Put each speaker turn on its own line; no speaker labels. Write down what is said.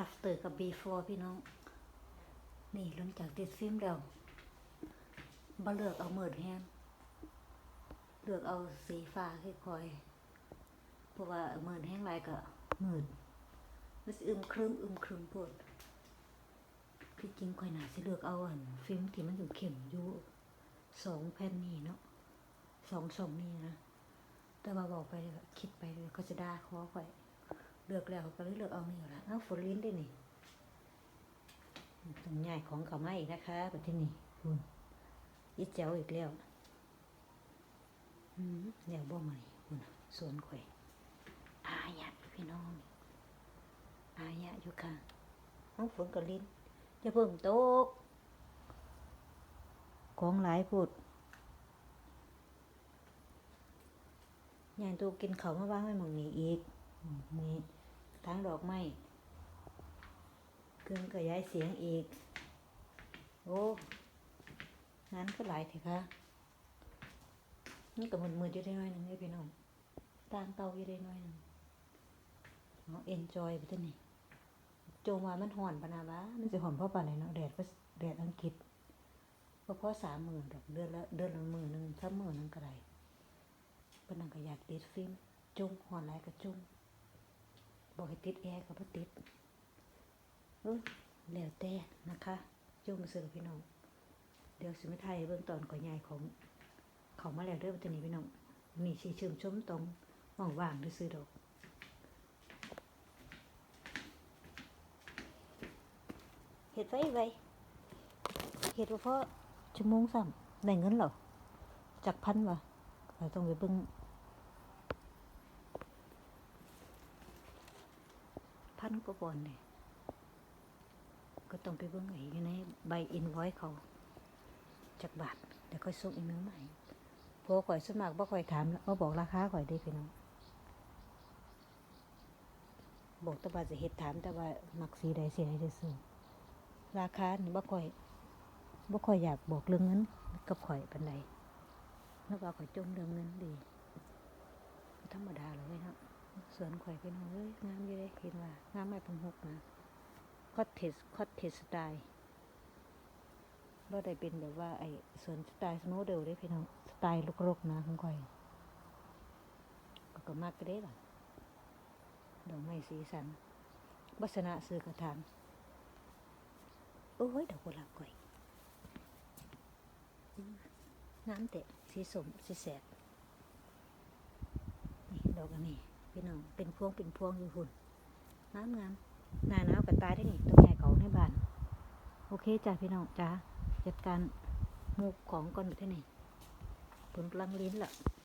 after กับ before พี่น้อง นี่หลังจากติดฟิล์มแล้วบ่เลือกเอาเมิดแฮงเลือกเอาสีฟ้าค่อยๆเพราะว่าเมิดแห้งหลายก็มืดมันอึมครึมอึมครึมโพดที่จริงข่อยน่าสิเลือกเอาอันฟิล์มที่มันอยู่เข้มอยู่สองแผ่นนี้เนาะสองช่องนี้นะ แต่ว่าบอกไปคิดไปเลยก็จะด่าคอข่อย เลือกแล้วก็เลยเลือกเอานี่ละเอ้าฝนลิ้นด้วยนี่ต้องใหญ่ของเขามาอีกนะคะแบบที่นี่คุณยิ่แจ๋วอีกแล้วอืมเดี๋ยวบ่มานี่คุณสวนข่อยอายะพี่น้องนี่อายะอยู่ค่ะเอ้าฝนกับลิ้นจะเพิ่งตกของหลายพูดยายตูกินเขามาว่างไว้หมองนี้อีก ทั้งดอกไม้เครื่องกระยายเสียงอีก โอ้งานก็หลายเถอะค่ะนี่ก็มืดๆอยู่ได้น้อยหนึ่งเลยพี่น้องต่างเตาอยู่ได้น้อยหนึ่งเอาเอนจอยไปตัวนี้โจงว่ามันห่อนปะนาบ้ามันจะห่อนเพราะปานไหนเนาะแดดก็แดดอังกฤษเพราะพอสามหมื่นดอกเดือนละเดือนละหมื่นหนึ่งสามหมื่นนึงก็ได้ปนังก็อยากติดฟิล์มจุ้งห่อนไรก็จุ้ง บอกให้ติดแอร์ก็บ่ติดเออแล้วแต่นะคะจุ้งมาซื้อพี่น้อง เดี๋ยวสิไม่ไทยเบื้องตอนก่อนใหญ่ของเขามาแล้วเด้อตัวนี้พี่น้องนี่ชีชื่มชมตรงว่างๆด้วยซื้อดอกเห็ดไว้ไว้เฮ็ดว่าเพราะชั่วโมงซ้ำได้เงินหรอจากพันวะเราต้องไปเบิ่ง นก็บ่อนเนี่ยก็ต้องไปเบิ่งไอ้อยู่ในใบอินไว้เขาจากบาทเดี๋ยวค่อยส่งอีกนึงมาให้เพราะข่อยสมัครบ่ค่อยถามแล้วบ่บอกราคาข่อยได้พี่น้องบอกแต่ว่าจะเฮ็ดถามแต่ว่ามักสีใดสีใดจะซื้อราคานี่บ่ค่อยบ่ค่อยอยากบอกเรื่องเงินกับข่อยปานใดแล้วว่าข่อยจมเรื่องเงินดีธรรมดาเลยเว้ยเนะ สวนข่อยพี่น้องเอ้ยงามอยู่เด้เห็นว่างามไม้พงหกนะคอตเทสคอตเทสสไตล์บ่ได้เป็นแบบว่าไอ้สวนสไตล์สโนว์เดลเด้พี่น้องสไตล์รกๆนะของข่อยก็ก็มักก็ได้ล่ะดอกไม้สีสันวัสนะซื้อกระถางโอ้ยดอกกุหลาบข่อยน้ำเตะสีสมสีแสดนี่ดอกอันนี้ พี่น้อง เป็นพวงเป็นพวงอยู่หุ่นน้ำงามหน้าหนาวกับตายได้นี่ต้นใหญ่เขาในบ้าน โอเคจ้าพี่น้องจ้าจัดการมูกของก่อนไปที่นี่ผลกำลังลิ้นละ